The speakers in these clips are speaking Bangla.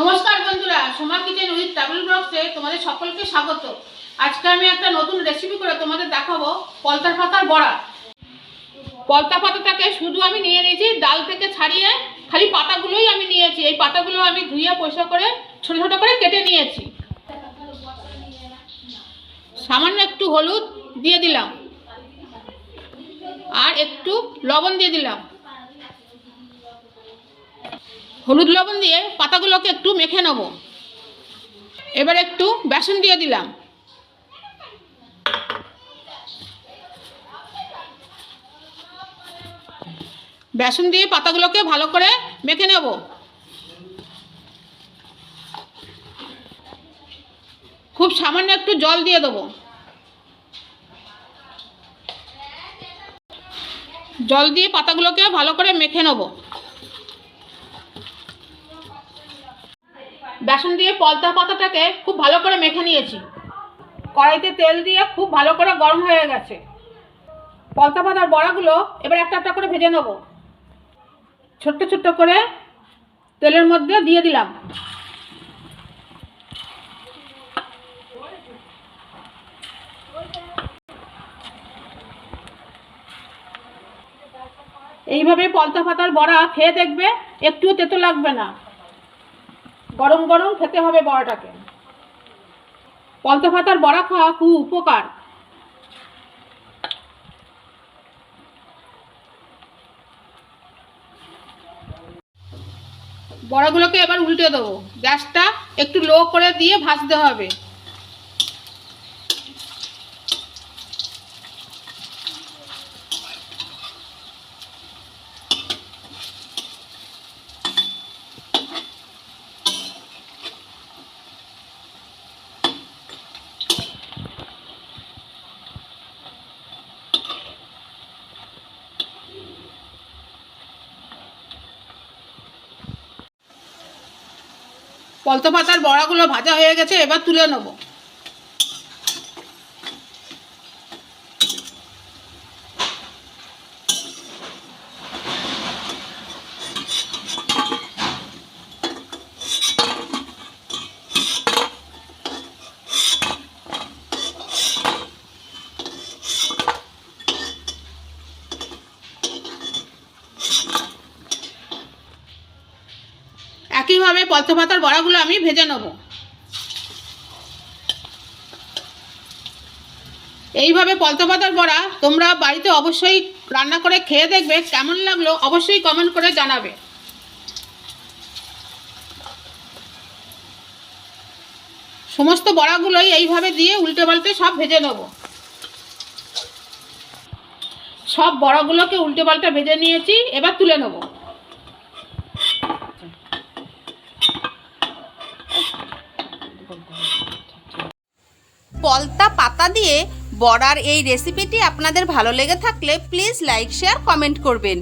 নমস্কার বন্ধুরা, সোমা কিচেন উইথ ট্রাভেল ব্লগসে তোমাদের সকলকে স্বাগত। আজকে আমি একটা নতুন রেসিপি করে তোমাদের দেখাবো, পলতার পাতার বড়া। পলতা পাতাটাকে শুধু আমি নিয়ে নিয়েছি, ডাল থেকে ছাড়িয়ে খালি পাতাগুলোই আমি নিয়েছি। এই পাতাগুলো আমি ধুয়ে পরিষ্কার করে, ছোট ছোট করে কেটে নিয়েছি। সামান্য একটু হলুদ দিয়ে দিলাম। আর একটু লবণ দিয়ে দিলাম। হলুদ লবণ দিয়ে পাতাগুলোকে একটু মেখে নেব। এবার একটু বেসন দিয়ে দিলাম। বেসন দিয়ে পাতাগুলোকে ভালো করে মেখে নেব। খুব সামান্য একটু জল দিয়ে দেবো। জল দিয়ে পাতাগুলোকে ভালো করে মেখে নেব। বেসন দিয়ে পলতা পাতাটাকে খুব ভালো করে মেখে নিয়েছি। কড়াইতে তেল দিয়ে খুব ভালো করে গরম হয়ে গেছে। পলতা পাতার বড়াগুলো এবার একটা একটা করে ভেজে নেব। ছোট্ট ছোট্ট করে তেলের মধ্যে দিয়ে দিলাম। এইভাবে পলতা পাতার বড়া খেয়ে দেখবে একটুও তেতো লাগবে না। গরম গরম খেতে হবে বড়াটাকে। পলতা পাতার বড়া খাওয়া খুব উপকার। বড়াগুলোকে এবার উল্টে দেবো। গ্যাসটা একটু লো করে দিয়ে ভাজতে হবে। পলতা পাতার বড়াগুলো ভাজা হয়ে গেছে এবার তুলে নেব। পলতা পাতার বড়াগুলো আমি ভেজে নেব। এইভাবে পলতা পাতার বড়া তোমরা বাড়িতে অবশ্যই রান্না করে খেয়ে দেখবে, কেমন লাগল অবশ্যই কমেন্ট করে জানাবে। সমস্ত বড়াগুলোই এইভাবে দিয়ে উল্টে পাল্টে সব ভেজে নেব। সব বড়াগুলোকে উল্টে পাল্টে ভেজে নিয়েছি, এবার তুলে নেব। পলতা পাতা দিয়ে বড়ার এই রেসিপিটি আপনাদের ভালো লেগে থাকলে প্লিজ লাইক শেয়ার কমেন্ট করবেন।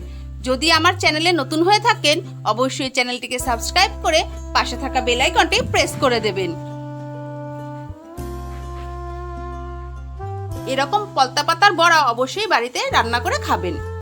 যদি আমার চ্যানেলে নতুন হয়ে থাকেন, অবশ্যই চ্যানেলটিকে সাবস্ক্রাইব করে পাশে থাকা বেল আইকনটি প্রেস করে দেবেন। এরকম পলতা পাতার বড়া অবশ্যই বাড়িতে রান্না করে খাবেন।